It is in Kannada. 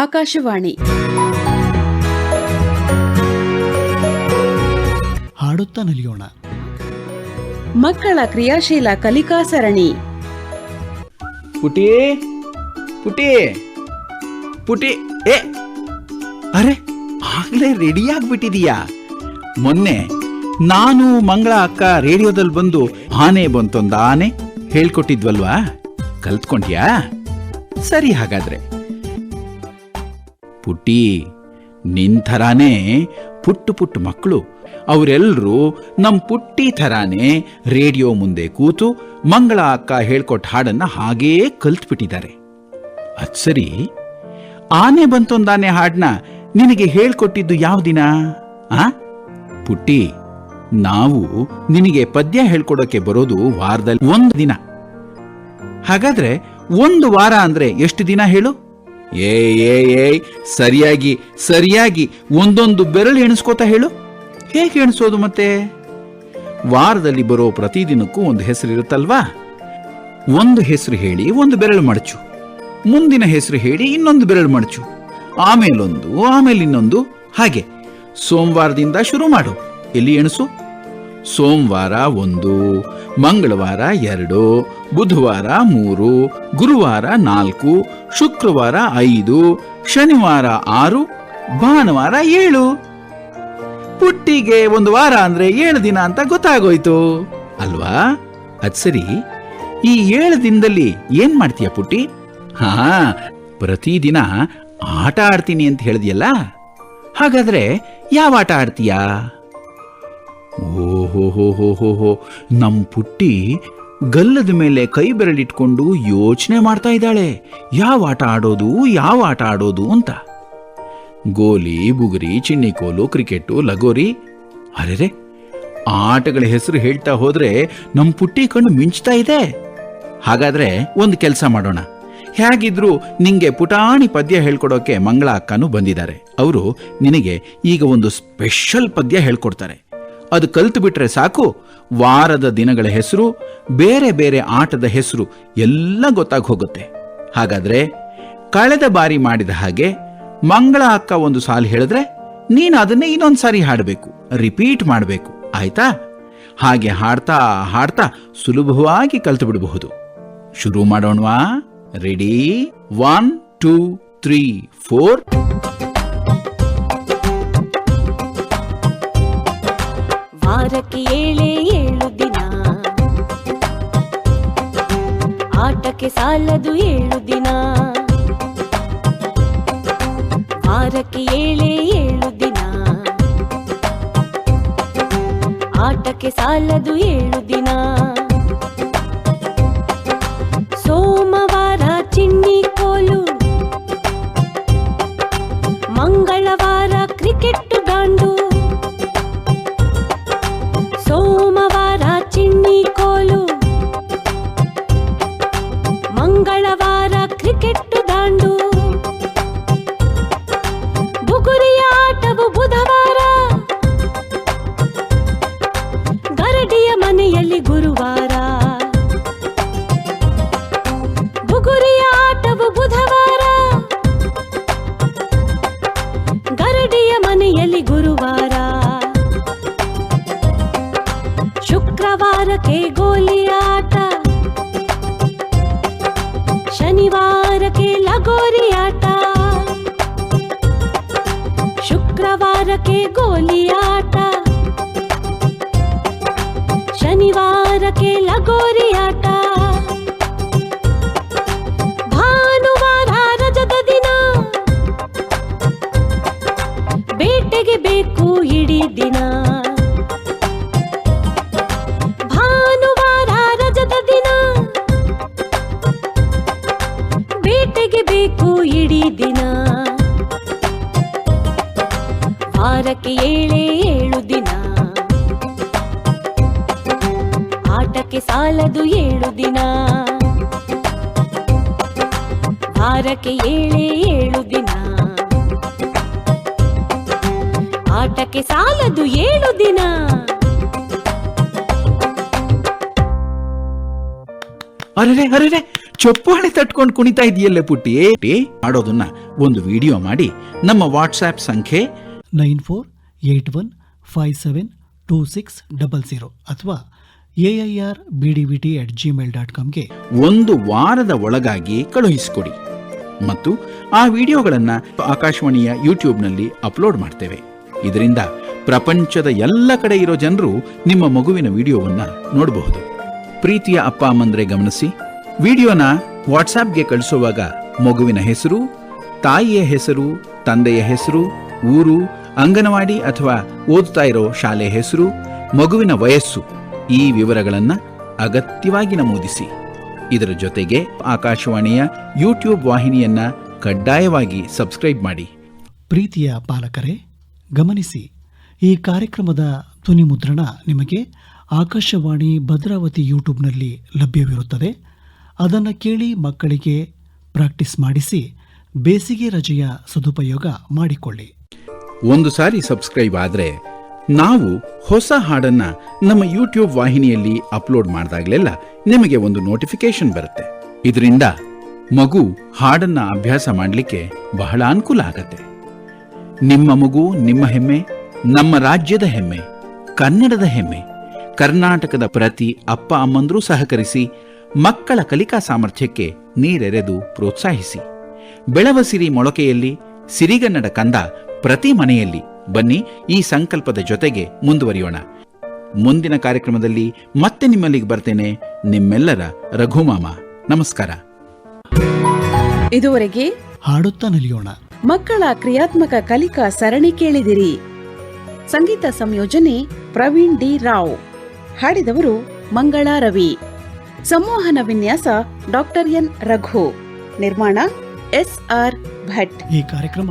ಆಕಾಶವಾಣಿ. ಹಾಡುತ್ತಾ ನಲಿಯೋಣ. ಮಕ್ಕಳ ಕ್ರಿಯಾಶೀಲ ಕಲಿಕಾ ಸರಣಿ. ಪುಟಿ ಪುಟಿ ಪುಟಿ ಏ ಅರೆ ಆಗ್ಲೇ ರೆಡಿ ಆಗ್ಬಿಟ್ಟಿದೀಯಾ? ಮೊನ್ನೆ ನಾನು ಮಂಗಳ ಅಕ್ಕ ರೇಡಿಯೋದಲ್ಲಿ ಬಂದು ಆನೆ ಬಂತೊಂದು ಆನೆ ಹೇಳ್ಕೊಟ್ಟಿದ್ವಲ್ವಾ? ಕಲ್ತ್ಕೊಂಡ್ಯಾ? ಸರಿ ಹಾಗಾದ್ರೆ. ಪುಟ್ಟಿ, ನಿನ್ ಥರಾನೇ ಪುಟ್ಟು ಪುಟ್ಟು ಮಕ್ಕಳು. ಅವರೆಲ್ಲರೂ ನಮ್ಮ ಪುಟ್ಟಿ ಥರಾನೇ ರೇಡಿಯೋ ಮುಂದೆ ಕೂತು ಮಂಗಳ ಅಕ್ಕ ಹೇಳ್ಕೊಟ್ಟ ಹಾಡನ್ನ ಹಾಗೇ ಕಲ್ತ್ಬಿಟ್ಟಿದ್ದಾರೆ. ಅದ್ ಸರಿ. ಆನೆ ಬಂತೊಂದಾನೆ ಹಾಡ್ನ ನಿನಗೆ ಹೇಳ್ಕೊಟ್ಟಿದ್ದು ಯಾವ ದಿನ? ಆ? ಪುಟ್ಟಿ, ನಾವು ನಿನಗೆ ಪದ್ಯ ಹೇಳ್ಕೊಡೋಕೆ ಬರೋದು ವಾರದಲ್ಲಿ ಒಂದು ದಿನ. ಹಾಗಾದ್ರೆ ಒಂದು ವಾರ ಅಂದ್ರೆ ಎಷ್ಟು ದಿನ ಹೇಳು? ಏ ಏ ಏಯ್, ಸರಿಯಾಗಿ ಸರಿಯಾಗಿ ಒಂದೊಂದು ಬೆರಳು ಎಣಿಸ್ಕೋತಾ ಹೇಳು. ಹೇಗೆ ಎಣಿಸೋದು ಮತ್ತೆ? ವಾರದಲ್ಲಿ ಬರೋ ಪ್ರತಿದಿನಕ್ಕೂ ಒಂದು ಹೆಸರು ಇರುತ್ತಲ್ವಾ? ಒಂದು ಹೆಸರು ಹೇಳಿ ಒಂದು ಬೆರಳು ಮಡಚು. ಮುಂದಿನ ಹೆಸರು ಹೇಳಿ ಇನ್ನೊಂದು ಬೆರಳು ಮಡಚು. ಆಮೇಲೊಂದು ಆಮೇಲೆ ಇನ್ನೊಂದು ಹಾಗೆ, ಸೋಮವಾರದಿಂದ ಶುರು ಮಾಡು. ಎಲ್ಲಿ ಎಣಿಸು? ಸೋಮವಾರ ಒಂದು, ಮಂಗಳವಾರ ಎರಡು, ಬುಧವಾರ ಮೂರು, ಗುರುವಾರ ನಾಲ್ಕು, ಶುಕ್ರವಾರ ಐದು, ಶನಿವಾರ ಆರು, ಭಾನುವಾರ ಏಳು. ಪುಟ್ಟಿಗೆ ಒಂದು ವಾರ ಅಂದ್ರೆ ಏಳು ದಿನ ಅಂತ ಗೊತ್ತಾಗೋಯ್ತು. ಅಲ್ವಾ? ಅದ್ ಸರಿ. ಈ ಏಳು ದಿನದಲ್ಲಿ ಏನ್ ಮಾಡ್ತೀಯ ಪುಟ್ಟಿ? ಹಾ, ಪ್ರತಿದಿನ ಆಟ ಆಡ್ತೀನಿ ಅಂತ ಹೇಳಿದ್ಯಲ್ಲ? ಹಾಗಾದ್ರೆ ಯಾವ ಆಟ ಆಡ್ತೀಯಾ? ಓಹೋ ಹೋ ಹೋ ಹೋ ಹೋ ನಮ್ ಪುಟ್ಟಿ ಗಲ್ಲದ ಮೇಲೆ ಕೈ ಬೆರಳಿಟ್ಕೊಂಡು ಯೋಚನೆ ಮಾಡ್ತಾ ಇದ್ದಾಳೆ. ಯಾವ ಆಟ ಆಡೋದು, ಯಾವ ಆಟ ಆಡೋದು ಅಂತ. ಗೋಲಿ, ಬುಗುರಿ, ಚಿನ್ನಿಕೋಲು, ಕ್ರಿಕೆಟು, ಲಗೋರಿ. ಅರೆರೆ, ಆಟಗಳ ಹೆಸರು ಹೇಳ್ತಾ ಹೋದ್ರೆ ನಮ್ ಪುಟ್ಟಿ ಕಣ್ಣು ಮಿಂಚ್ತಾ ಇದೆ. ಹಾಗಾದ್ರೆ ಒಂದು ಕೆಲಸ ಮಾಡೋಣ. ಹೇಗಿದ್ರು ನಿಂಗೆ ಪುಟಾಣಿ ಪದ್ಯ ಹೇಳ್ಕೊಡೋಕೆ ಮಂಗಳ ಅಕ್ಕನೂ ಬಂದಿದ್ದಾರೆ. ಅವರು ನಿನಗೆ ಈಗ ಒಂದು ಸ್ಪೆಷಲ್ ಪದ್ಯ ಹೇಳ್ಕೊಡ್ತಾರೆ. ಅದು ಕಲ್ತು ಬಿಟ್ರೆ ಸಾಕು. ವಾರದ ದಿನಗಳ ಹೆಸರು, ಬೇರೆ ಬೇರೆ ಆಟದ ಹೆಸರು ಎಲ್ಲ ಗೊತ್ತಾಗಿ ಹೋಗುತ್ತೆ. ಹಾಗಾದ್ರೆ ಕಳೆದ ಬಾರಿ ಮಾಡಿದ ಹಾಗೆ ಮಂಗಳ ಅಕ್ಕ ಒಂದು ಸಾಲು ಹೇಳಿದ್ರೆ ನೀನು ಅದನ್ನೇ ಇನ್ನೊಂದು ಸಾರಿ ಹಾಡಬೇಕು ರಿಪೀಟ್ ಮಾಡಬೇಕು, ಆಯ್ತಾ? ಹಾಗೆ ಹಾಡ್ತಾ ಹಾಡ್ತಾ ಸುಲಭವಾಗಿ ಕಲ್ತು ಬಿಡಬಹುದು. ಶುರು ಮಾಡೋಣವಾ? Ready one two three four ವಾರಕ್ಕೆ ಏಳೇ ಏಳು ದಿನ. ಆಟಕ್ಕೆ ಸಾಲದು ಏಳು ದಿನ. ಆರಕ್ಕೆ ಏಳೇ ಏಳು ದಿನ. ಆಟಕ್ಕೆ ಸಾಲದು ಏಳು ದಿನ. ಸೋಮವಾರ ಚಿನ್ನಿ ಆಟವು ಬುಧವಾರ. ಗರಡಿಯ ಮನೆಯಲ್ಲಿ ಗುರುವಾರ. ಬುಗುರಿಯ ಆಟವು ಬುಧವಾರ. ಗರಡಿಯ ಮನೆಯಲ್ಲಿ ಗುರುವಾರ. ಶುಕ್ರವಾರಕ್ಕೆ ಗೋಲಿ ಶುಕ್ರವಾರಕ್ಕೆ ಗೋಲಿ ಆಟ ಶನಿವಾರಕ್ಕೆ ಲಗೋರಿ ಆಟ ಭಾನುವಾರ ರಜದ ದಿನ. ಬೇಟೆಗೆ ಬೇಕು ಇಡೀ ದಿನ. ವಾರಕ್ಕೆ ಏಳೇ ಏಳು ದಿನ. ಆಟಕ್ಕೆ ಸಾಲದು ಏಳು ದಿನ. ಭಾರಕ್ಕೆ ಏಳೇ ಏಳು ದಿನ. ಆಟಕ್ಕೆ ಸಾಲದು ಏಳು ದಿನ. ಅರೆ ಅರೆ ಚೊಪ್ಪಾಳೆ ತಟ್ಕೊಂಡು ಕುಣಿತಾ ಇದೆಯಲ್ಲೇ ಪುಟ್ಟಿ. ಮಾಡೋದನ್ನ ಒಂದು ವಿಡಿಯೋ ಮಾಡಿ. ನಮ್ಮ ವಾಟ್ಸ್ಆ್ಯಪ್ ಸಂಖ್ಯೆ nine four eight one, five seven, two six, double zero ಅಥವಾ A I B D T at Gmail dot ಕಾಮ್ಗೆ ಒಂದು ವಾರದ ಒಳಗಾಗಿ ಕಳುಹಿಸಿಕೊಡಿ. ಮತ್ತು ಆ ವಿಡಿಯೋಗಳನ್ನು ಆಕಾಶವಾಣಿಯ ಯೂಟ್ಯೂಬ್ನಲ್ಲಿ ಅಪ್ಲೋಡ್ ಮಾಡ್ತೇವೆ. ಇದರಿಂದ ಪ್ರಪಂಚದ ಎಲ್ಲ ಕಡೆ ಇರೋ ಜನರು ನಿಮ್ಮ ಮಗುವಿನ ವಿಡಿಯೋವನ್ನು ನೋಡಬಹುದು. ಪ್ರೀತಿಯ ಅಪ್ಪ ಅಮ್ಮಂದ್ರೆ ಗಮನಿಸಿ. ವಿಡಿಯೋನ ವಾಟ್ಸಾಪ್ಗೆ ಕಳಿಸುವಾಗ ಮಗುವಿನ ಹೆಸರು, ತಾಯಿಯ ಹೆಸರು, ತಂದೆಯ ಹೆಸರು, ಊರು ಅಂಗನವಾಡಿ ಅಥವಾ ಓದ್ತಾ ಇರೋ ಶಾಲೆ ಹೆಸರು, ಮಗುವಿನ ವಯಸ್ಸು, ಈ ವಿವರಗಳನ್ನು ಅಗತ್ಯವಾಗಿ ನಮೂದಿಸಿ. ಇದರ ಜೊತೆಗೆ ಆಕಾಶವಾಣಿಯ ಯೂಟ್ಯೂಬ್ ವಾಹಿನಿಯನ್ನ ಕಡ್ಡಾಯವಾಗಿ ಸಬ್ಸ್ಕ್ರೈಬ್ ಮಾಡಿ. ಪ್ರೀತಿಯ ಪಾಲಕರೇ, ಗಮನಿಸಿ, ಈ ಕಾರ್ಯಕ್ರಮದ ಧ್ವನಿ ಮುದ್ರಣ ನಿಮಗೆ ಆಕಾಶವಾಣಿ ಭದ್ರಾವತಿ ಯೂಟ್ಯೂಬ್ನಲ್ಲಿ ಲಭ್ಯವಿರುತ್ತದೆ. ಅದನ್ನು ಕೇಳಿ ಮಕ್ಕಳಿಗೆ ಪ್ರಾಕ್ಟೀಸ್ ಮಾಡಿಸಿ, ಬೇಸಿಗೆ ರಜೆಯ ಸದುಪಯೋಗ ಮಾಡಿಕೊಳ್ಳಿ. ಒಂದು ಸಾರಿ ಸಬ್ಸ್ಕ್ರೈಬ್ ಆದ್ರೆ ನಾವು ಹೊಸ ಹಾಡನ್ನ ನಮ್ಮ ಯೂಟ್ಯೂಬ್ ವಾಹಿನಿಯಲ್ಲಿ ಅಪ್ಲೋಡ್ ಮಾಡಿದಾಗಲೆಲ್ಲ ನಿಮಗೆ ಒಂದು ನೋಟಿಫಿಕೇಶನ್ ಬರುತ್ತೆ. ಇದರಿಂದ ಮಗು ಹಾಡನ್ನ ಅಭ್ಯಾಸ ಮಾಡಲಿಕ್ಕೆ ಬಹಳ ಅನುಕೂಲ ಆಗತ್ತೆ. ನಿಮ್ಮ ಮಗು ನಿಮ್ಮ ಹೆಮ್ಮೆ, ನಮ್ಮ ರಾಜ್ಯದ ಹೆಮ್ಮೆ, ಕನ್ನಡದ ಹೆಮ್ಮೆ, ಕರ್ನಾಟಕದ ಪ್ರತಿ ಅಪ್ಪ ಅಮ್ಮಂದರೂ ಸಹಕರಿಸಿ ಮಕ್ಕಳ ಕಲಿಕಾ ಸಾಮರ್ಥ್ಯಕ್ಕೆ ನೀರೆರೆದು ಪ್ರೋತ್ಸಾಹಿಸಿ. ಬೆಳವಸಿರಿ ಮೊಳಕೆಯಲ್ಲಿ ಸಿರಿಗನ್ನಡ ಕಂದ ಪ್ರತಿ ಮನೆಯಲ್ಲಿ ಬನ್ನಿ ಈ ಸಂಕಲ್ಪದ ಜೊತೆಗೆ ಮುಂದುವರಿಯೋಣ. ಮುಂದಿನ ಕಾರ್ಯಕ್ರಮದಲ್ಲಿ ಮತ್ತೆ ನಿಮ್ಮಲ್ಲಿಗೆ ಬರ್ತೇನೆ ನಿಮ್ಮೆಲ್ಲರ ರಘುಮಾಮ. ನಮಸ್ಕಾರ. ಇದುವರೆಗೆ ಹಾಡುತ್ತಾ ನಲಿಯೋಣ ಮಕ್ಕಳ ಕ್ರಿಯಾತ್ಮಕ ಕಲಿಕಾ ಸರಣಿ ಕೇಳಿದಿರಿ. ಸಂಗೀತ ಸಂಯೋಜನೆ ಪ್ರವೀಣ್ ಡಿ ರಾವ್. ಹಾಡಿದವರು ಮಂಗಳ ರವಿ. ಸಂವಹನ ವಿನ್ಯಾಸ ಡಾಕ್ಟರ್ ಎನ್ ರಘು. ನಿರ್ಮಾಣ ಎಸ್ ಆರ್ ಭಟ್. ಈ ಕಾರ್ಯಕ್ರಮ